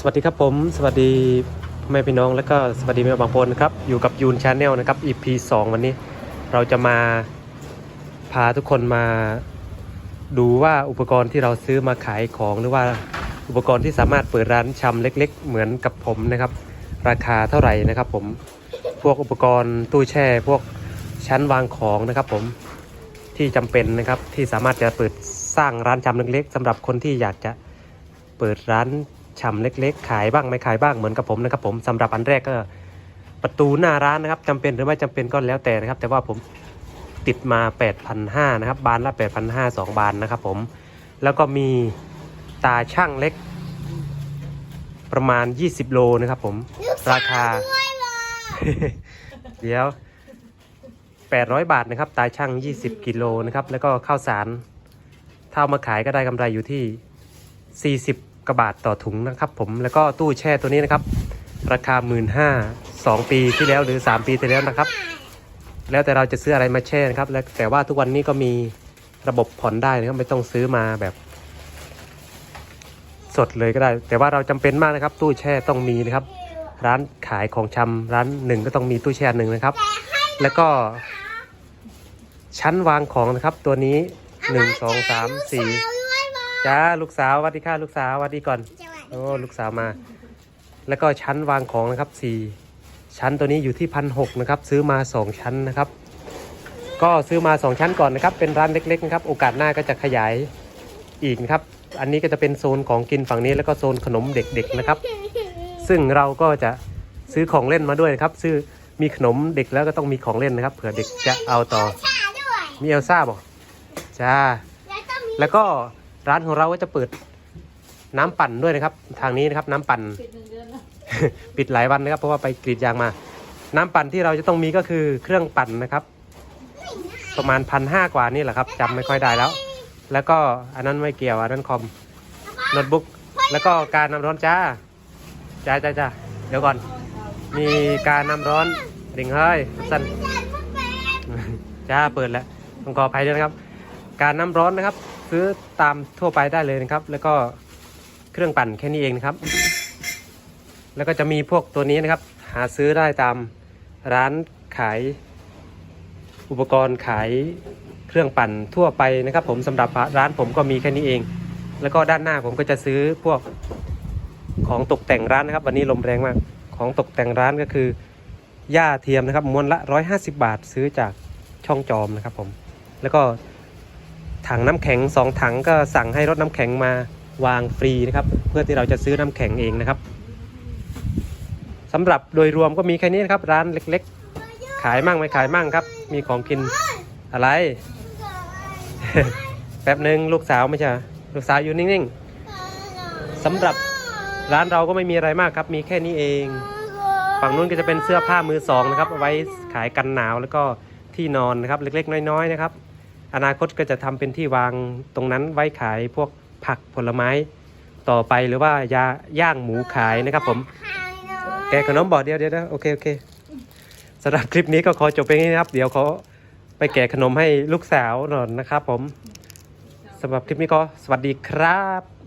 สวัสดีครับผมสวัสดีพ่อแม่พี่น้องแล้วก็สวัสดีแม่บางปนนะครับอยู่กับยูนชาแนลนะครับ EP 2 วันนี้ เราจะมาพาทุกคนมาดูว่าอุปกรณ์ที่เราซื้อมาขายของหรือว่าอุปกรณ์ที่สามารถเปิดร้านชำเล็ก ๆ เหมือนกับผมนะครับ ราคาเท่าไหร่นะครับผมพวกอุปกรณ์ตู้แช่พวกชั้นวางของนะครับผมที่จำเป็นนะครับที่สามารถจะเปิดสร้างร้านชำเล็ก ๆสำหรับคนที่อยากจะเปิดร้าน ชำเล็ก ๆ ขายบ้างไม่ขายบ้างเหมือนกับผมนะครับผมสำหรับอันแรกก็ประตูหน้าร้านนะครับจำเป็นหรือไม่จำเป็นก็แล้วแต่นะครับ แต่ว่าผมติดมา 8,500นะครับบานละ 8,500สองบานนะครับผมแล้วก็มีตาช่างเล็ก ประมาณ 20 โลนะครับผมราคา เดี๋ยว 800 บาทนะครับ ตาช่าง 20 กิโลนะครับ แล้วก็ข้าวสารถ้าเอามาขายก็ได้กำไรอยู่ที่ 40 กว่าบาทต่อถุงนะครับ ผมแล้วก็ตู้แช่ตัวนี้นะครับ ราคา 1 5ื่นสองปีที่แล้วหรือ 3 ปีที่แล้วนะครับ แล้วแต่เราจะซื้ออะไรมาแช่นะครับแล้วแต่ว่าทุกวันนี้ก็มีระบบผ่อนได้นะครับไม่ต้องซื้อมาแบบ สดเลยก็ได้ แต่ว่าเราจำเป็นมากนะครับ ตู้แช่ต้องมีนะครับ ร้านขายของชำร้านหนึ่งก็ต้องมีตู้แช่หนึ่งนะครับ แล้วก็ ชั้นวางของนะครับตัวนี้หนึ่งสองสามสี่ จ้าลูกสาวสวัสดีค่ะลูกสาวสวัสดีก่อน โอ้ลูกสาวมา แล้วก็ชั้นวางของนะครับสี่ชั้นตัวนี้อยู่ที่พันหกนะครับซื้อมาสองชั้นนะครับ ก็ซื้อมาสองชั้นก่อนนะครับ เป็นร้านเล็กๆนะครับ โอกาสหน้าก็จะขยายอีกนะครับ อันนี้ก็จะเป็นโซนของกินฝั่งนี้แล้วก็โซนขนมเด็กๆนะครับ ซึ่งเราก็จะซื้อของเล่นมาด้วยนะครับ ซื้อมีขนมเด็กแล้วก็ต้องมีของเล่นนะครับเผื่อเด็กจะเอาต่อมีเอลซ่าบอกจ้าแล้วก็ ร้านของเราก็จะเปิดน้ำปั่นด้วยนะครับ ทางนี้นะครับน้ำปั่น ปิดหนึ่งเดือนแล้วปิดหลายวันนะครับ เพราะว่าไปกรีดยางมา น้ำปั่นที่เราจะต้องมีก็คือเครื่องปั่นนะครับ ประมาณพันห้ากว่านี่แหละครับจำไม่ค่อยได้แล้ว แล้วก็อันนั้นไม่เกี่ยวอันนั้นคอมโน้ตบุ๊กแล้วก็การน้ำร้อนจ้าจ้าจ้าจ้าเดี๋ยวก่อน มีการน้ำร้อนดิ่งเฮ้ยสั้นจ้าเปิดแล้วต้องขออภัยด้วยนะครับ การน้ำร้อนนะครับ ซื้อตามทั่วไปได้เลยนะครับ แล้วก็เครื่องปั่นแค่นี้เองนะครับ แล้วก็จะมีพวกตัวนี้นะครับ หาซื้อได้ตามร้านขาย อุปกรณ์ขายเครื่องปั่นทั่วไปนะครับ ผมสำหรับร้านผมก็มีแค่นี้เอง แล้วก็ด้านหน้าผมก็จะซื้อพวกของตกแต่งร้านนะครับ วันนี้ลมแรงมาก ของตกแต่งร้านก็คือหญ้าเทียมนะครับมวนละ 150 บาทซื้อจากช่องจอมนะครับผม แล้วก็ ถังน้ำแข็งสองถังก็สั่งให้รถน้ำแข็งมาวางฟรีนะครับ เพื่อที่เราจะซื้อน้ำแข็งเองนะครับสำหรับโดยรวมก็มีแค่นี้นะครับ ร้านเล็กๆ ขายมั่งไม่ขายมั่งครับ มีของกินอะไรแป๊บหนึ่งลูกสาวไม่ใช่ลูกสาวอยู่นิ่งๆสำหรับร้านเราก็ไม่มีอะไรมากครับ มีแค่นี้เอง ฝั่งนู้นก็จะเป็นเสื้อผ้ามือสองนะครับเอาไว้ขายกันหนาวแล้วก็ที่นอนนะครับ เล็กๆ น้อยๆนะครับ อนาคตก็จะทำเป็นที่วางตรงนั้นไว้ขายพวกผักผลไม้ต่อไปหรือว่ายาย่างหมูขายนะครับผม แกขนมบอดเดียวเดียวนะโอเคโอเคสำหรับคลิปนี้ก็ขอจบไปงนี้นะครับ เดี๋ยวเขาไปแกะขนมให้ลูกสาวหน่อยนะครับผมสำหรับคลิปนี้ก็สวัสดีครับ